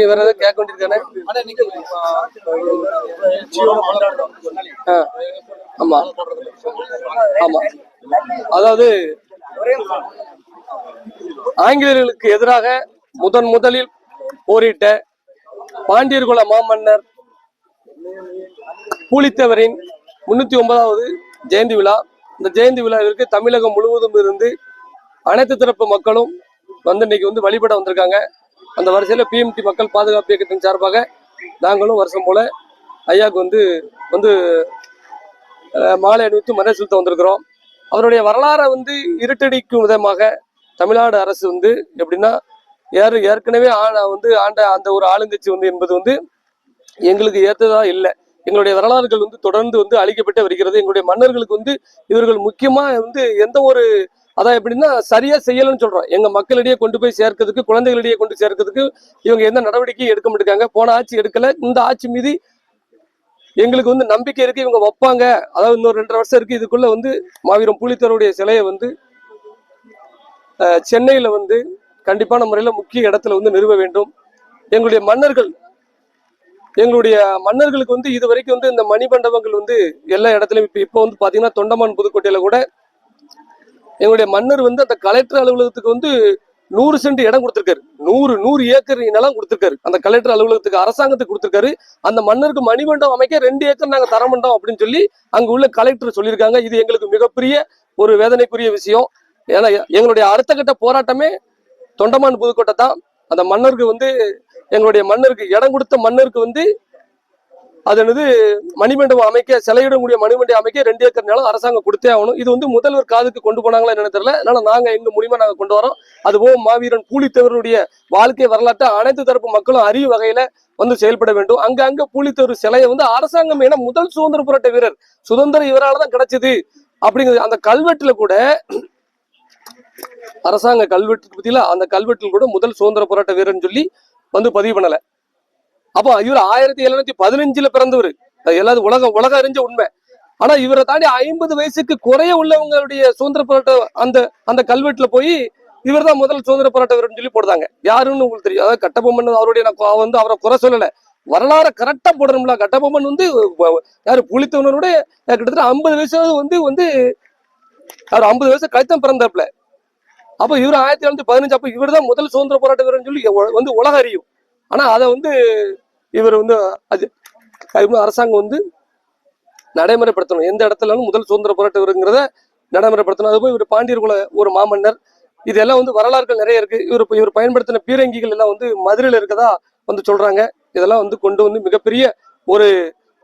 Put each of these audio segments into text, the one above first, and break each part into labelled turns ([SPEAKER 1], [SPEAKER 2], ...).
[SPEAKER 1] நீங்க வேற ஏதாவது கேட்க வேண்டியிருக்கானே? ஆமா. ஆமா. அதாவது ஆங்கிலேயர்களுக்கு எதிராக முதன் முதலில் போரிட்ட பாண்டியர்குல மாமன்னர் பூலித்தேவரின் முன்னூத்தி ஒன்பதாவது ஜெயந்தி விழா. இந்த ஜெயந்தி விழாவிற்கு தமிழகம் முழுவதும் இருந்து அனைத்து தரப்பு மக்களும் வந்து இன்னைக்கு வந்து வழிபட வந்திருக்காங்க. அந்த வரிசையில் பிஎம்டி மக்கள் பாதுகாப்பு இயக்கத்தின் சார்பாக நாங்களும் வருஷம் போல ஐயாவுக்கு வந்து வந்து மாலை அணிவித்து மரியாதை செலுத்த வந்திருக்கிறோம். அவருடைய வரலாறை வந்து இருட்டடிக்கும் விதமாக தமிழ்நாடு அரசு வந்து எப்படின்னா ஏறு ஏற்கனவே ஆ- வந்து ஆண்ட அந்த ஒரு ஆளுங்கட்சி வந்து என்பது வந்து எங்களுக்கு ஏற்றதா இல்லை. எங்களுடைய வரலாறுகள் வந்து தொடர்ந்து வந்து அழிக்கப்பட்டு வருகிறது. எங்களுடைய மன்னர்களுக்கு வந்து இவர்கள் முக்கியமாக வந்து எந்த ஒரு அதான் எப்படின்னா சரியா செய்யலன்னு சொல்றோம். எங்க மக்களிடையே கொண்டு போய் சேர்க்கிறதுக்கு குழந்தைகளிடையே கொண்டு சேர்க்கிறதுக்கு இவங்க எந்த நடவடிக்கையும் எடுக்க மாட்டேங்காங்க போன ஆட்சி எடுக்கல. இந்த ஆட்சி மீது எங்களுக்கு வந்து நம்பிக்கை இருக்கு. இவங்க வைப்பாங்க. அதாவது இன்னொரு ரெண்டரை வருஷம் இருக்கு. இதுக்குள்ள வந்து மாவீரம் புலித்தருடைய சிலையை வந்து சென்னையில வந்து கண்டிப்பான முறையில முக்கிய இடத்துல வந்து நிறுவ வேண்டும். எங்களுடைய மன்னர்கள் எங்களுடைய மன்னர்களுக்கு வந்து இது வரைக்கும் வந்து இந்த மணிமண்டபங்கள் வந்து எல்லா இடத்துலயும் இப்ப இப்போ வந்து பாத்தீங்கன்னா தொண்டமான் புதுக்கோட்டையில கூட எங்களுடைய மன்னர் வந்து அந்த கலெக்டர் அலுவலகத்துக்கு வந்து நூறு சென்ட் இடம் கொடுத்திருக்காரு. நூறு நூறு ஏக்கர் நிலம் கொடுத்திருக்காரு. அந்த கலெக்டர் அலுவலகத்துக்கு அரசாங்கத்துக்கு கொடுத்திருக்காரு. அந்த மன்னருக்கு மணிமண்டபம் அமைக்க ரெண்டு ஏக்கர் நாங்க தர மாட்டோம் அப்படின்னு சொல்லி அங்க உள்ள கலெக்டர் சொல்லியிருக்காங்க. இது எங்களுக்கு மிகப்பெரிய ஒரு வேதனைக்குரிய விஷயம். ஏன்னா எங்களுடைய அடுத்த கட்ட போராட்டமே தொண்டமான் புதுக்கோட்டை தான். அந்த மன்னருக்கு வந்து எங்களுடைய மன்னருக்கு இடம் கொடுத்த மன்னருக்கு வந்து அது என்னது மணிமண்டபம் அமைக்க சிலையிடக்கூடிய மணிமண்டபம் அமைக்க ரெண்டு ஏக்கர் நிலம் அரசாங்கம் கொடுத்தே ஆகணும். இது வந்து முதல்வர் காதுக்கு கொண்டு போனாங்களா என்னன்னு தெரியல. அதனால நாங்க எங்க மூலியமா நாங்க கொண்டு வரோம். அதுபோக மாவீரன் பூலித்தேவருடைய வாழ்க்கை வரலாற்றை அனைத்து தரப்பு மக்களும் அறிய வகையில வந்து செயல்பட வேண்டும். அங்க அங்க பூலித்தேவர் சிலையை வந்து அரசாங்கம் ஏன்னா முதல் சுதந்திர போராட்ட வீரர் சுதந்திரம் இவரால தான் கிடைச்சது அப்படிங்கிறது அந்த கல்வெட்டுல கூட அரசாங்க கல்வெட்டு பத்தியில அந்த கல்வெட்டில் கூட முதல் சுதந்திர போராட்ட வீரர்னு சொல்லி வந்து பதிவு பண்ணல. அப்போ இவர் ஆயிரத்தி எழுநூத்தி பதினஞ்சுல பிறந்தவர். அது எல்லாரும் உலகம் உலகம் அறிஞ்ச உண்மை. ஆனா இவரை தாண்டி ஐம்பது வயசுக்கு குறைய உள்ளவங்களுடைய சுதந்திர போராட்ட அந்த அந்த கல்வெட்டுல போய் இவர் தான் முதல் சுதந்திர போராட்ட வீரர்னு சொல்லி போடுறாங்க. யாருன்னு உங்களுக்கு தெரியும். அதாவது கட்டபொம்மன் அவருடைய நான் வந்து அவரை குறை சொல்லல. வரலாறு கரெக்டா போடணும்ல. கட்டபொம்மன் வந்து யாரு புலித்தவனோட கிட்டத்தட்ட ஐம்பது வயசு வந்து வந்து அவர் ஐம்பது வயசு கழித்தம் பிறந்தாப்புல. அப்ப இவர் ஆயிரத்தி தொள்ளாயிரத்தி பதினஞ்சு அப்ப இவர் தான் முதல் சுதந்திர போராட்ட வீரர்னு சொல்லி வந்து உலக அறியும். ஆனா அதை வந்து இவர் வந்து அது அரசாங்கம் வந்து நடைமுறைப்படுத்தணும். எந்த இடத்துலனாலும் முதல் சுதந்திர போராட்ட வீரங்கிறத நடைமுறைப்படுத்தணும். அதுபோல் இவர் பாண்டியர் குல ஒரு மாமன்னர். இதெல்லாம் வந்து வரலாறுகள் நிறைய இருக்கு. இவர் இவர் பயன்படுத்தின பீரங்கிகள் எல்லாம் வந்து மதுரையில் இருக்கதா வந்து சொல்றாங்க. இதெல்லாம் வந்து கொண்டு வந்து மிகப்பெரிய ஒரு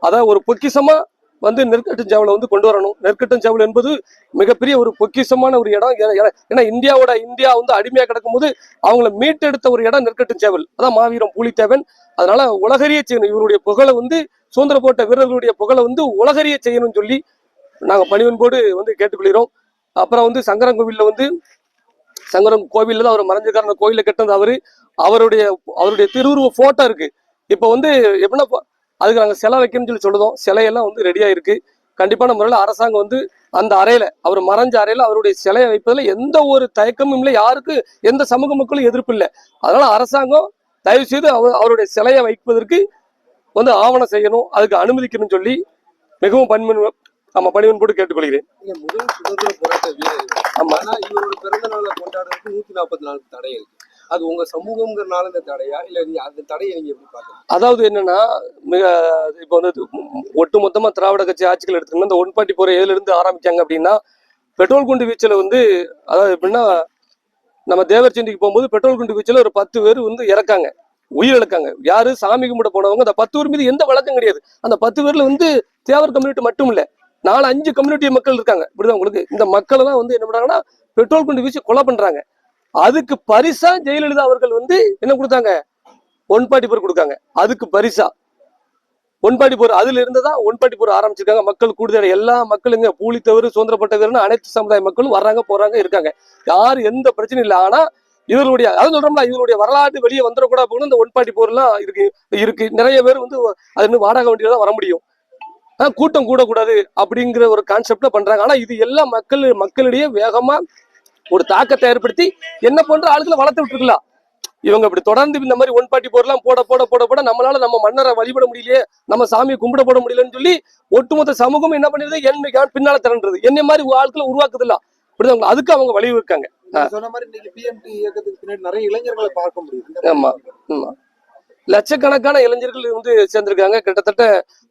[SPEAKER 1] அதாவது ஒரு பொக்கிஷமா வந்து நெற்கட்டும் வந்து கொண்டு வரணும். நெற்கட்டுஞ்சாவல் என்பது மிகப்பெரிய ஒரு பொக்கிஷமான ஒரு இடம். ஏன்னா- ஏன்னா- இந்தியாவோட இந்தியா வந்து அடிமையா கிடக்கும்போது அவங்கள மீட்டெடுத்த ஒரு இடம் நெற்கட்டும் சேவல். அதான் மாவீரம் பூலித்தேவன். அதனால உலகறிய செய்யணும். இவருடைய புகழை வந்து சுதந்திர போட்ட வீரர்களுடைய புகழை வந்து உலகறிய செய்யணும்னு சொல்லி நாங்க பணிவன்போடு வந்து கேட்டுக்கொள்கிறோம். அப்புறம் வந்து சங்கரன் வந்து சங்கரன் கோவிலில் தான் அவர் மறைஞ்சிருக்காரு. அந்த கோயில கட்டினது அவர். அவருடைய அவருடைய திருவுருவ ஃபோட்டோ இருக்கு. இப்போ வந்து எப்படின்னா அதுக்கு நாங்க சிலை வைக்கணும்னு சொல்லி சொல்லுதோம். சிலையெல்லாம் வந்து ரெடியா இருக்கு கண்டிப்பான முறையில் அரசாங்கம் வந்து அந்த அறையில அவர் மறைஞ்ச அறையில அவருடைய சிலையை வைப்பதுல எந்த ஒரு தயக்கமும் இல்லை. யாருக்கு எந்த சமூக மக்களும் எதிர்ப்பு இல்லை. அதனால அரசாங்கம் தயவு செய்து அவர் அவருடைய சிலையை வைப்பதற்கு வந்து ஆவணம் செய்யணும். அதுக்கு அனுமதிக்கணும்னு சொல்லி மிகவும் பணிமன் ஆமா பணிவன் போட்டு கேட்டுக்கொள்கிறேன்.
[SPEAKER 2] முதல் சுதந்திர போராட்ட வீரர்.
[SPEAKER 1] ஆமா.
[SPEAKER 2] இவரோட பிறந்த நாளை கொண்டாடுறதுக்கு நூத்தி நாற்பத்தி நாலு தடை இருக்கு. அது உங்க சமூகம்ங்கிறனால இந்த தடையா? இல்ல நீங்க அந்த தடையை நீங்க எப்படி பாக்குறீங்க
[SPEAKER 1] அதாவது என்னன்னா மிக இப்போ வந்து ஒட்டு மொத்தமா திராவிட கட்சி ஆட்சிகள் எடுத்துக்கணும் இந்த ஒன்பாட்டி போற எதுல இருந்து ஆரம்பிச்சாங்க அப்படின்னா பெட்ரோல் குண்டு வீச்சில் வந்து அதாவது எப்படின்னா நம்ம தேவர் தேவர்ச்சந்திக்கு போகும்போது பெட்ரோல் குண்டு வீச்சில் ஒரு பத்து பேர் வந்து இறக்காங்க. உயிர் இழக்காங்க யாரு? சாமி கும்பிட போனவங்க. அந்த பத்து பேர் மீது எந்த வழக்கம் கிடையாது. அந்த பத்து பேர்ல வந்து தேவர் கம்யூனிட்டி மட்டும் இல்ல நாலு அஞ்சு கம்யூனிட்டி மக்கள் இருக்காங்க. இப்படிதான் உங்களுக்கு இந்த மக்கள் எல்லாம் வந்து என்ன பண்றாங்கன்னா பெட்ரோல் குண்டு வீசி கொலை பண்றாங்க. அதுக்கு பரிசா ஜெயலலிதா அவர்கள் வந்து என்ன கொடுத்தாங்க? ஒன்பாட்டி போர் கொடுக்காங்க. அதுக்கு பரிசா. ஒன்பாட்டி போர் அதுல இருந்ததா? ஒன்பாட்டி போர் ஆரம்பிச்சிருக்காங்க. மக்கள் கூடுதல் எல்லா மக்களுங்க பூலி தவறு சுதந்திரப்பட்ட அனைத்து சமுதாய மக்களும் வர்றாங்க போறாங்க இருக்காங்க. யாரு எந்த பிரச்சனையும் இல்லை. ஆனா இவர்களுடைய அதாவது சொல்றோம்ல இவருடைய வரலாறு வெளியே வந்துடக்கூடாது போகணும் இந்த ஒன்பாட்டி போர்லாம் இருக்கு இருக்கு. நிறைய பேர் வந்து அது இன்னும் வாடகை வண்டியில தான் வர முடியும். ஆஹ் கூட்டம் கூடக்கூடாது அப்படிங்கிற ஒரு கான்செப்ட்ல பண்றாங்க. ஆனா இது எல்லா மக்கள் மக்களிடையே வேகமா ஒரு தாக்கத்தை ஏற்படுத்தி என்ன பண்ற ஆளுகளை வளர்த்து விட்டுருக்கலாம். இவங்க இப்படி தொடர்ந்து இந்த மாதிரி ஒன் பார்ட்டி போர்லாம் போட போட போட போட நம்மளால நம்ம மன்னரை வழிபட முடியலையே நம்ம சாமியை கும்பிட போட முடியலன்னு சொல்லி ஒட்டுமொத்த சமூகம் என்ன பண்ணிடுது? என்ன பின்னால திரண்டுறது என்னை மாதிரி ஆட்களை உருவாக்குது இல்ல இப்படிதான் அதுக்கு அவங்க வழிவகுக்காங்க.
[SPEAKER 2] சொன்ன மாதிரி இன்னைக்கு பிஎம்டி இயக்கத்துக்கு பின்னாடி நிறைய இளைஞர்களை பார்க்க முடியுது.
[SPEAKER 1] ஆமா. ஆமா. லட்சக்கணக்கான இளைஞர்கள் வந்து சேர்ந்திருக்காங்க. கிட்டத்தட்ட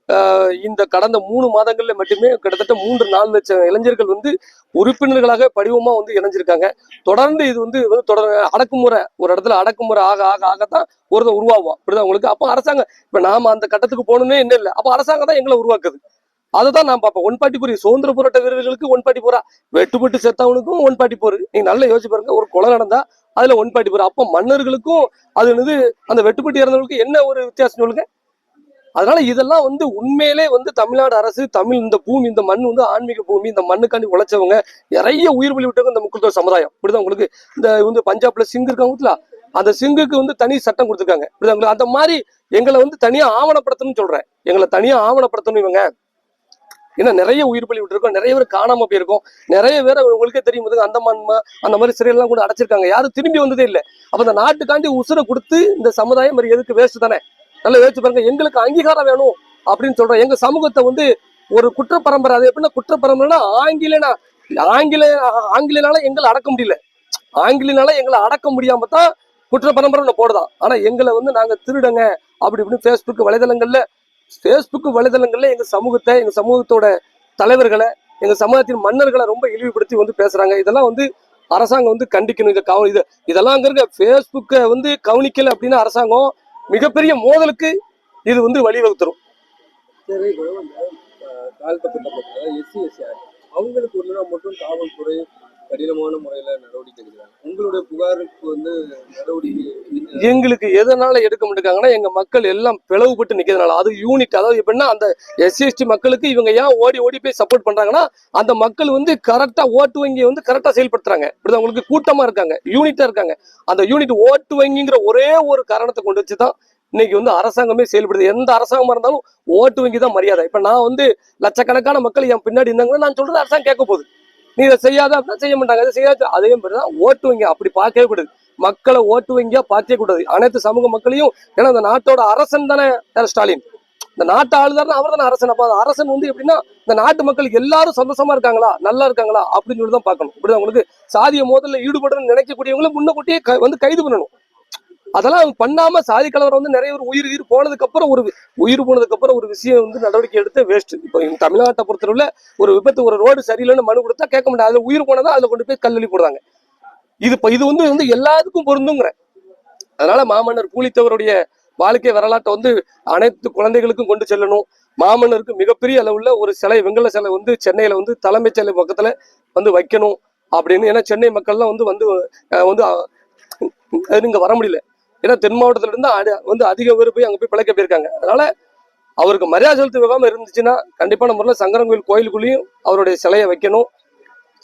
[SPEAKER 1] ஆஹ், இந்த கடந்த மூணு மாதங்கள்ல மட்டுமே கிட்டத்தட்ட மூன்று நாலு லட்சம் இளைஞர்கள் வந்து உறுப்பினர்களாக படிவமா வந்து இணைஞ்சிருக்காங்க. தொடர்ந்து இது வந்து வந்து தொடர் அடக்குமுறை. ஒரு இடத்துல அடக்குமுறை ஆக ஆக ஆகத்தான் ஒருத்தன் உருவாகும் அப்படிதான் உங்களுக்கு அப்போ அரசாங்கம் இப்ப நாம அந்த கட்டத்துக்கு போகணும்னே என்ன இல்லை. அப்போ அரசாங்கம் தான் எங்களை உருவாக்குது. அதை தான் நான் பார்ப்பேன். ஒன் பாட்டி போர் சுதந்திர போராட்ட வீரர்களுக்கு ஒன் பாட்டி போரா வெட்டுப்பட்டு செத்தவனுக்கும் ஒன் பாட்டி போர். நீங்க நல்லா யோசிச்சு பாருங்க. ஒரு கொலை நடந்தா அதுல ஒன் பாட்டி போர். அப்போ மன்னர்களுக்கும் அது வந்து அந்த வெட்டுப்பட்டு இறந்தவர்களுக்கு என்ன ஒரு வித்தியாசம் சொல்லுங்க? அதனால இதெல்லாம் வந்து உண்மையிலே வந்து தமிழ்நாடு அரசு தமிழ் இந்த பூமி இந்த மண் வந்து ஆன்மீக பூமி இந்த மண்ணுக்காண்டி உழைச்சவங்க நிறைய உயிர் பலி விட்டவங்க இந்த முக்குள்தோ சமுதாயம். இப்படிதான் உங்களுக்கு இந்த வந்து பஞ்சாப்ல சிங்கு இருக்காங்க அந்த சிங்குக்கு வந்து தனி சட்டம் கொடுத்துருக்காங்க. இப்படிதான் அந்த மாதிரி எங்களை வந்து தனியா ஆவணப்படுத்தணும்னு சொல்றேன். எங்களை தனியா ஆவணப்படுத்தணும் இவங்க. ஏன்னா நிறைய உயிர் பலி விட்டுருக்கோம் நிறைய பேர் காணாம போயிருக்கோம். நிறைய பேர் உங்களுக்கே தெரியும் போது அந்தமான் அந்த மாதிரி சிறையெல்லாம் கூட அடைச்சிருக்காங்க. யாரும் திரும்பி வந்ததே இல்லை. அப்ப இந்த நாட்டுக்காண்டி உசுரை கொடுத்து இந்த சமுதாயம் மாதிரி எதுக்கு வேஸ்ட் தானே? நல்லா யோசிச்சு பாருங்க எங்களுக்கு அங்கீகாரம் வேணும் அப்படின்னு சொல்றோம். எங்க சமூகத்தை வந்து ஒரு குற்ற பரம்பரை அது எப்படின்னா குற்ற பரம்பரைனா ஆங்கிலேனா ஆங்கில ஆங்கிலனால எங்களை அடக்க முடியல. ஆங்கிலனால எங்களை அடக்க முடியாம தான் குற்ற பரம்பரை போடுதான். ஆனா எங்களை வந்து நாங்க திருடங்க அப்படி இப்படின்னு ஃபேஸ்புக் வலைதளங்கள்ல ஃபேஸ்புக் வலைதளங்கள்ல எங்க சமூகத்தை எங்க சமூகத்தோட தலைவர்களை எங்க சமூகத்தின் மன்னர்களை ரொம்ப இழிவுபடுத்தி வந்து பேசுறாங்க. இதெல்லாம் வந்து அரசாங்கம் வந்து கண்டிக்கணும். இதை கவ இது இதெல்லாம் அங்க இருக்க ஃபேஸ்புக்கை வந்து கவனிக்கல அப்படின்னு அரசாங்கம் மிகப்பெரிய மோதலுக்கு இது வந்து வழிவகுத்துரும்.
[SPEAKER 2] அவங்களுக்கு ஒரு மட்டும் காவல்துறை கடினமான முறையில நடவடிக்கை எடுக்கிறாங்க. உங்களுடைய புகாருக்கு வந்து நடவடிக்கை
[SPEAKER 1] எங்களுக்கு எதனால எடுக்க மாட்டேங்காங்கன்னா எங்க மக்கள் எல்லாம் பிளவுபட்டு நிக்கிறதுனால. அது யூனிட் அதாவது எப்படின்னா அந்த எஸ்சிஎஸ்டி மக்களுக்கு இவங்க ஏன் ஓடி ஓடி போய் சப்போர்ட் பண்றாங்கன்னா அந்த மக்கள் வந்து கரெக்டா ஓட்டு வங்கியை வந்து கரெக்டா செயல்படுத்துறாங்க. இப்படி உங்களுக்கு கூட்டமா இருக்காங்க யூனிட்டா இருக்காங்க. அந்த யூனிட் ஓட்டு வங்கிங்கிற ஒரே ஒரு காரணத்தை கொண்டு வச்சு தான் இன்னைக்கு வந்து அரசாங்கமே செயல்படுது. எந்த அரசாங்கமா இருந்தாலும் ஓட்டு வங்கி தான் மரியாதை. இப்ப நான் வந்து லட்சக்கணக்கான மக்கள் என் பின்னாடி இருந்தாங்கன்னா நான் சொல்றது அரசாங்கம் கேட்க போகுது. நீ இதை செய்யாத அப்படின்னா செய்ய மாட்டாங்க. அதை செய்யாத அதே தான் ஓட்டு அப்படி பார்க்கவே கூடாது. மக்களை ஓட்டு வங்கியா பார்க்கவே கூடாது. அனைத்து சமூக மக்களையும் ஏன்னா அந்த நாட்டோட அரசன் தானே ஸ்டாலின். இந்த நாட்டு ஆளுதாரு அவர் தானே அரசன். அப்ப அந்த அரசன் வந்து எப்படின்னா இந்த நாட்டு மக்கள் எல்லாரும் சந்தோஷமா இருக்காங்களா? நல்லா இருக்காங்களா? அப்படின்னு சொல்லி தான் பார்க்கணும். இப்படிதான் உங்களுக்கு சாதிய மோதல்ல ஈடுபடணும்னு நினைக்கக்கூடியவங்களை முன்னக்கூட்டியே வந்து கைது பண்ணணும். அதெல்லாம் அவங்க பண்ணாம சாதி கலவரம் வந்து நிறைய ஒரு உயிர் உயிர் போனதுக்கு அப்புறம் ஒரு உயிர் போனதுக்கு அப்புறம் ஒரு விஷயம் வந்து நடவடிக்கை எடுத்து வேஸ்ட் இப்போ தமிழ்நாட்டை பொறுத்தவரை ஒரு விபத்து ஒரு ரோடு சரியில்லைன்னு மனு கொடுத்தா கேட்க மாட்டாங்க. அதுல உயிர் போனதா அதுல கொண்டு போய் கல்லூரி போடுறாங்க. இது இப்ப இது வந்து வந்து எல்லாத்துக்கும் பொருந்துங்கிறேன் அதனால மாமன்னர் பூலித்தவருடைய வாழ்க்கை வரலாற்றை வந்து அனைத்து குழந்தைகளுக்கும் கொண்டு செல்லணும். மாமன்னருக்கு மிகப்பெரிய அளவுல ஒரு சிலை வெங்கல சிலை வந்து சென்னையில வந்து தலைமைச் சிலை பக்கத்துல வந்து வைக்கணும் அப்படின்னு. ஏன்னா சென்னை மக்கள்லாம் வந்து வந்து வந்து அஹ், இங்க வர முடியல. ஏன்னா தென் மாவட்டத்துல இருந்து அடி- வந்து அதிக பேர் போய் அங்க போய் பிழைக்க போயிருக்காங்க. அதனால அவருக்கு மரியாதை செலுத்த விகாம இருந்துச்சுன்னா கண்டிப்பான முறையில் சங்கரங்கோயில் கோயிலுக்குள்ளேயும் அவருடைய சிலையை வைக்கணும்.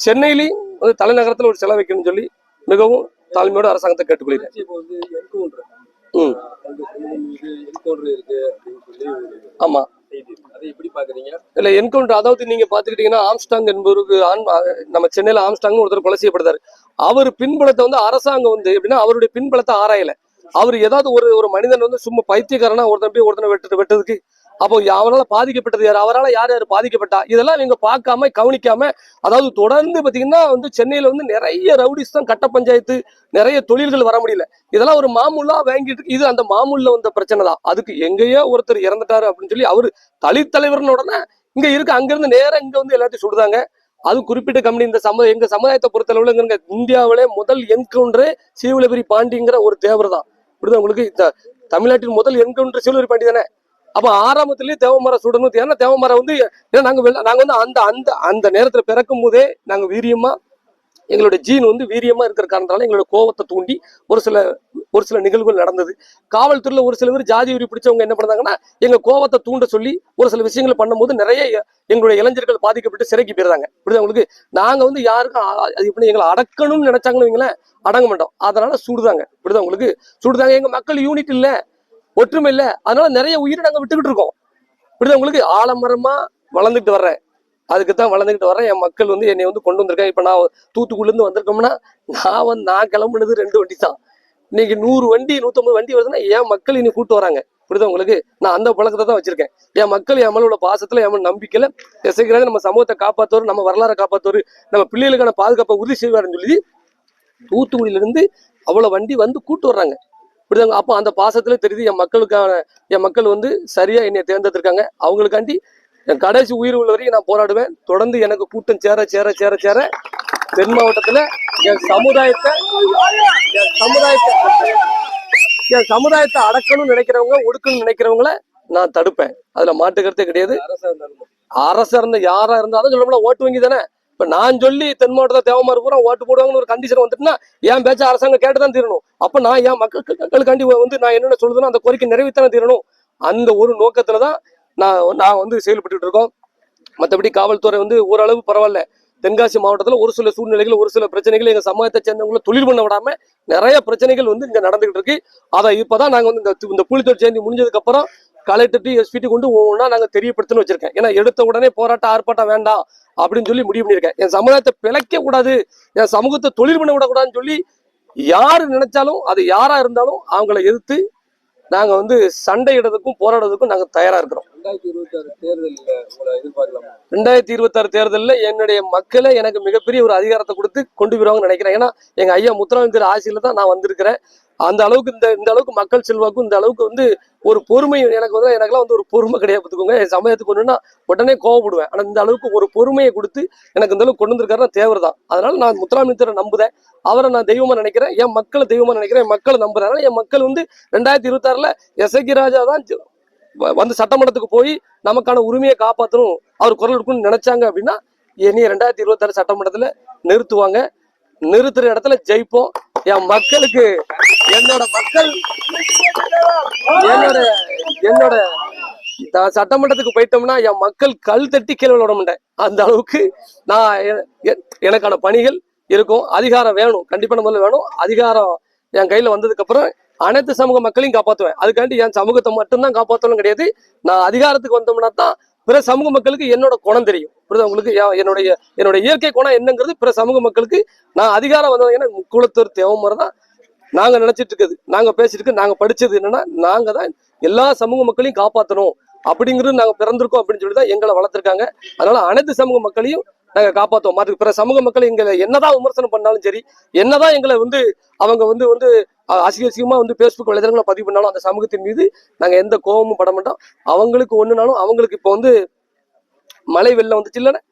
[SPEAKER 1] சென்னையிலையும் வந்து தலைநகரத்துல ஒரு சிலை வைக்கணும்னு சொல்லி மிகவும் தாழ்மையோட அரசாங்கத்தை கேட்டுக்கொள்கிறேன். ஆமா. இல்ல என்கவுண்டர் அதாவது நீங்க பாத்துக்கிட்டீங்கன்னா ஆம்ஸ்டாங் என்பவருக்கு நம்ம சென்னையில ஆம்ஸ்டாங் ஒருத்தர் கொலை செய்யப்படுறாரு. அவர் பின்பலத்தை வந்து அரசாங்கம் வந்து எப்படின்னா அவருடைய பின்பலத்தை ஆராயல. அவர் ஏதாவது ஒரு ஒரு மனிதன் வந்து சும்மா பைத்தியக்காரனா ஒருத்தன் போய் ஒருத்தனை வெட்டு வெட்டதுக்கு அப்போ அவரால் பாதிக்கப்பட்டது யார்? அவரால் யார் யார் பாதிக்கப்பட்டா? இதெல்லாம் நீங்க பார்க்காம கவனிக்காம அதாவது தொடர்ந்து பாத்தீங்கன்னா வந்து சென்னையில வந்து நிறைய ரவுடிஸ் தான் கட்ட பஞ்சாயத்து நிறைய தொழில்கள் வர முடியல. இதெல்லாம் ஒரு மாமூலா வாங்கிட்டு இருக்கு. இது அந்த மாமூல்ல வந்த பிரச்சனை தான். அதுக்கு எங்கேயோ ஒருத்தர் இறந்துட்டாரு அப்படின்னு சொல்லி அவர் தலித்தலைவர்னு உடனே இங்க இருக்கு. அங்கிருந்து நேரம் இங்க வந்து எல்லாத்தையும் சுடுதாங்க அது குறிப்பிட்ட கம்பெனி இந்த சமுதாய எங்க சமுதாயத்தை பொறுத்தளவுல இந்தியாவிலே முதல் என்கவுண்டரே சீவலபுரி பாண்டிங்கிற ஒரு தேவர் தான் இப்படிதான் உங்களுக்கு இந்த தமிழ்நாட்டின் முதல் என்கவுண்டர் சீவலபுரி பாண்டி தானே? அப்ப ஆரம்பத்திலேயே தேவமரம் சுடணும் ஏன்னா தேவமரம் வந்து ஏன்னா நாங்க நாங்க வந்து அந்த அந்த அந்த நேரத்துல பிறக்கும் போதே நாங்க வீரியமா எங்களுடைய ஜீன் வந்து வீரியமா இருக்கிற காரணத்தால எங்களோட கோவத்தை தூண்டி ஒரு சில ஒரு சில நிகழ்வுகள் நடந்தது. காவல்துறையில ஒரு சில பேர் ஜாதி உரி பிடிச்சவங்க என்ன பண்ணாங்கன்னா எங்க கோவத்தை தூண்ட சொல்லி ஒரு சில விஷயங்களை பண்ணும்போது நிறைய எங்களுடைய இளைஞர்கள் பாதிக்கப்பட்டு சிறைக்கு போயிருந்தாங்க இப்படிதான் உங்களுக்கு? நாங்க வந்து யாருக்கும் அது எப்படி எங்களை அடக்கணும்னு நினைச்சாங்கன்னு வைங்களேன் அடங்க மாட்டோம். அதனால சுடுதாங்க. இப்படிதான் உங்களுக்கு? சுடுதாங்க. எங்க மக்கள் யூனிட் இல்ல ஒற்றுமை இல்ல. அதனால நிறைய உயிரை நாங்க விட்டுக்கிட்டு இருக்கோம். இப்படிதான் உங்களுக்கு? ஆலமரமாக வளர்ந்துட்டு வர்றேன். அதுக்கு தான் வளர்ந்துக்கிட்டு வரேன். என் மக்கள் வந்து என்னை வந்து கொண்டு வந்திருக்காங்க. இப்போ நான் தூத்துக்குடிலேருந்து வந்திருக்கோம்னா நான் வந்து நான் கிளம்புனது ரெண்டு வண்டி தான் இன்னைக்கு நூறு வண்டி நூத்தம்பது வண்டி வருதுன்னா என் மக்கள் இனி கூட்டு வராங்க. புரியுதா உங்களுக்கு? நான் அந்த பழக்கத்தை தான் வச்சிருக்கேன். என் மக்கள் என் மேல உள்ள பாசத்துல என் மேல நம்பிக்கையில எசைக்கிறாங்க நம்ம சமூகத்தை காப்பாத்துவாரு நம்ம வரலாறை காப்பாத்துவாரு நம்ம பிள்ளைகளுக்கான பாதுகாப்பை உறுதி செய்வாருன்னு சொல்லி தூத்துக்குடியில இருந்து அவ்வளவு வண்டி வந்து கூட்டு வர்றாங்க. புரியுதாங்க அப்போ அந்த பாசத்துல தெரியுது என் மக்களுக்கான என் மக்கள் வந்து சரியா என்னை தேர்ந்தெடுத்திருக்காங்க. அவங்களுக்காண்டி என் கடைசி உயிர் உள்ள வரைக்கும் நான் போராடுவேன். தொடர்ந்து எனக்கு கூட்டம் சேர சேர சேர சேர. தென் மாவட்டத்துல என் சமுதாயத்தை என் சமுதாயத்தை என் சமுதாயத்தை அடக்கணும்னு நினைக்கிறவங்க ஒடுக்கணும்னு நினைக்கிறவங்கள நான் தடுப்பேன். அதுல மாட்டுக்கிறதே கிடையாது.
[SPEAKER 2] அரசா
[SPEAKER 1] இருந்த யாரா இருந்தாலும் சொல்ல ஓட்டு வங்கி தானே இப்ப நான் சொல்லி தென் மாவட்டத்தை தேவமாறு பூரா ஓட்டு போடுவாங்கன்னு ஒரு கண்டிஷன் வந்துட்டுனா என் பேச்ச அரசாங்கம் கேட்டுதான் தீரணும். அப்ப நான் என் மக்களுக்காண்டி வந்து நான் என்னென்ன சொல்றதுனோ அந்த கோரிக்கை நிறைவேற்றான தீரணும். அந்த ஒரு நோக்கத்துலதான் நான் நான் வந்து செயல்பட்டு இருக்கோம் மற்றபடி காவல்துறை வந்து ஓரளவு பரவாயில்ல. தென்காசி மாவட்டத்தில் ஒரு சில சூழ்நிலைகள் ஒரு சில பிரச்சனைகள் எங்கள் சமூகத்தை சேர்ந்தவங்கள தொழில் பண்ண விடாம நிறைய பிரச்சனைகள் வந்து இங்கே நடந்துகிட்டு இருக்கு அதை இப்பதான் நாங்கள் வந்து இந்த இந்த புலித்தொழில் ஜெயந்தி முடிஞ்சதுக்கப்புறம் கலெக்டர்ட்டு எஸ்பிடி கொண்டு ஒவ்வொன்றா நாங்கள் தெரியப்படுத்தணும்னு வச்சிருக்கேன். ஏன்னா எடுத்த உடனே போராட்டம் ஆர்ப்பாட்டம் வேண்டாம் அப்படின்னு சொல்லி முடிவு பண்ணியிருக்கேன். என் சமுதாயத்தை பிழைக்க கூடாது என் சமூகத்தை தொழில் பண்ண விடக்கூடாதுன்னு சொல்லி யார் நினைச்சாலும் அது யாரா இருந்தாலும் அவங்கள எதிர்த்து நாங்கள் வந்து சண்டையிடுறதுக்கும் போராடுறதுக்கும் நாங்கள் தயாராக இருக்கிறோம்.
[SPEAKER 2] ரெண்டாயிரத்தி இருபத்தி ஆறு தேர்தலில் உங்களை எதிர்பார்க்கலாமா?
[SPEAKER 1] ரெண்டாயிரத்தி இருபத்தாறு தேர்தலில் என்னுடைய மக்களை எனக்கு மிகப்பெரிய ஒரு அதிகாரத்தை கொடுத்து கொண்டு போயிருவாங்கன்னு நினைக்கிறேன். ஏன்னா எங்க ஐயா முத்துராமலிங்கர் ஆசியில தான் நான் வந்திருக்கிறேன். அந்த அளவுக்கு இந்த இந்த அளவுக்கு மக்கள் செல்வாக்கும் இந்த அளவுக்கு வந்து ஒரு பொறுமை எனக்கு வந்து எனக்குலாம் வந்து ஒரு பொறுமை கிடையாது பார்த்துக்கோங்க. என் சமயத்துக்கு ஒண்ணுன்னா உடனே கோவப்படுவேன். ஆனா இந்த அளவுக்கு ஒரு பொறுமையை கொடுத்து எனக்கு இந்த அளவுக்கு கொண்டு வந்திருக்காருன்னா தேவர் தான் அதனால நான் முத்துராமலிங்கரை நம்புதேன். அவரை நான் தெய்வமா நினைக்கிறேன். என் மக்களை தெய்வமாக நினைக்கிறேன். என் மக்களை நம்புறேன். என் மக்கள் வந்து ரெண்டாயிரத்தி இருபத்தாறில் எஸ்ஐகி ராஜா தான் வந்து சட்டமன்றத்துக்கு போய் நமக்கான உரிமையை காப்பாற்றணும் அவர் குரல் எடுக்கணும்னு நினைச்சாங்க அப்படின்னா இனி ரெண்டாயிரத்தி இருபத்தாறு சட்டமன்றத்துல நிறுத்துவாங்க. நிறுத்துற இடத்துல ஜெயிப்போம். என் மக்களுக்கு என்னோட மக்கள் என்னோட என்னோட நான் சட்டமன்றத்துக்கு போயிட்டோம்னா என் மக்கள் கல் தட்டி கீழே விட மாட்டேன். அந்த அளவுக்கு நான் எனக்கான பணிகள் இருக்கும். அதிகாரம் வேணும். கண்டிப்பா முதல்ல வேணும். அதிகாரம் என் கையில வந்ததுக்கு அப்புறம் அனைத்து சமூக மக்களையும் காப்பாத்துவேன். அதுக்காண்டி என் சமூகத்தை மட்டும்தான் காப்பாற்றணும் கிடையாது. நான் அதிகாரத்துக்கு வந்தோம்னா தான் பிற சமூக மக்களுக்கு என்னோட குணம் தெரியும். புரியுது உங்களுக்கு? என்னுடைய என்னோட இயற்கை குணம் என்னங்கிறது பிற சமூக மக்களுக்கு நான் அதிகாரம் வந்தது ஏன்னா முக்குளத்தூர் தேவமரம் தான் நாங்க நினைச்சிட்டு இருக்குது நாங்க பேசிட்டு இருக்கு நாங்க படிச்சது என்னன்னா நாங்க தான் எல்லா சமூக மக்களையும் காப்பாற்றணும் அப்படிங்கிறது நாங்க பிறந்திருக்கோம் அப்படின்னு சொல்லி தான் எங்களை வளர்த்துருக்காங்க. அதனால அனைத்து சமூக மக்களையும் நாங்க காப்பாத்துவோம். மற்ற பிற சமூக மக்கள் எங்களை என்னதான் விமர்சனம் பண்ணாலும் சரி என்னதான் எங்களை வந்து அவங்க வந்து வந்து அஹ், அசிங்க அசிங்கமா வந்து பேஸ்புக் வலைதளங்களை பதிவு பண்ணாலும் அந்த சமூகத்தின் மீது நாங்க எந்த கோபமும் பட மாட்டோம். அவங்களுக்கு ஒண்ணுனாலும் அவங்களுக்கு இப்போ வந்து மழை வெள்ளம் வந்துச்சு இல்லைன்னா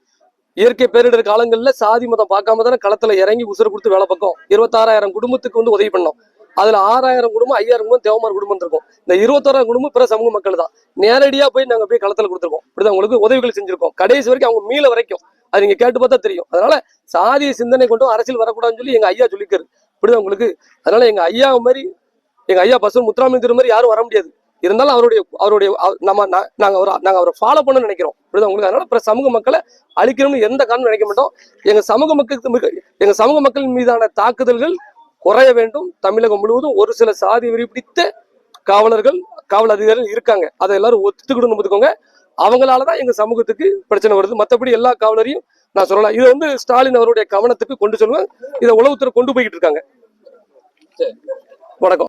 [SPEAKER 1] இயற்கை பேரிடர் காலங்கள்ல சாதி மதம் பார்க்காம தானே களத்துல இறங்கி உசுறு கொடுத்து வேலை பக்கம் இருபத்தாறாயிரம் குடும்பத்துக்கு வந்து உதவி பண்ணோம். அதுல ஆறாயிரம் குடும்பம் ஐயாயிரம் குடும்பம் தேவமார் குடும்பம் இருக்கும் இந்த இருபத்தாறாயிரம் குடும்பம் பிற சமூக மக்கள் தான். நேரடியா போய் நாங்க போய் களத்துல கொடுத்துருக்கோம். இப்படிதான் உங்களுக்கு உதவிகள் செஞ்சிருக்கோம். கடைசி வரைக்கும் அவங்க மீள வரைக்கும். அது நீங்க கேட்டு பார்த்தா தெரியும். அதனால சாதிய சிந்தனை கொண்டும் அரசியல் வரக்கூடாதுன்னு சொல்லி எங்க ஐயா சொல்லிக்காரு இப்படிதான் உங்களுக்கு. அதனால எங்க ஐயா மாதிரி எங்க ஐயா பசு முத்துராமலிங்க மாதிரி யாரும் வர முடியாது. இருந்தாலும் அவருடைய அவருடைய நம்ம நாங்க அவரை நாங்க அவரை ஃபாலோ பண்ணணும்னு நினைக்கிறோம். இப்படிதான் உங்களுக்கு. அதனால பிற சமூக மக்களை அழிக்கணும்னு எந்த காரணம் நினைக்க மாட்டோம். எங்க சமூக மக்களுக்கு மிக- எங்க சமூக மக்களின் மீதான தாக்குதல்கள் குறைய வேண்டும். தமிழகம் முழுவதும் ஒரு சில சாதி வெறி பிடித்த காவலர்கள் காவல் அதிகாரிகள் இருக்காங்க. அதை எல்லாரும் ஒத்துக்கிடணும் பார்த்துக்கோங்க அவங்களாலதான் எங்க சமூகத்துக்கு பிரச்சனை வருது. மத்தபடி எல்லா காவலரையும் நான் சொல்லலாம். இது வந்து ஸ்டாலின் அவருடைய கவனத்துக்கு கொண்டு சொல்லுவேன் இதை உளவுத்துறை கொண்டு போய்கிட்டு இருக்காங்க. வணக்கம்.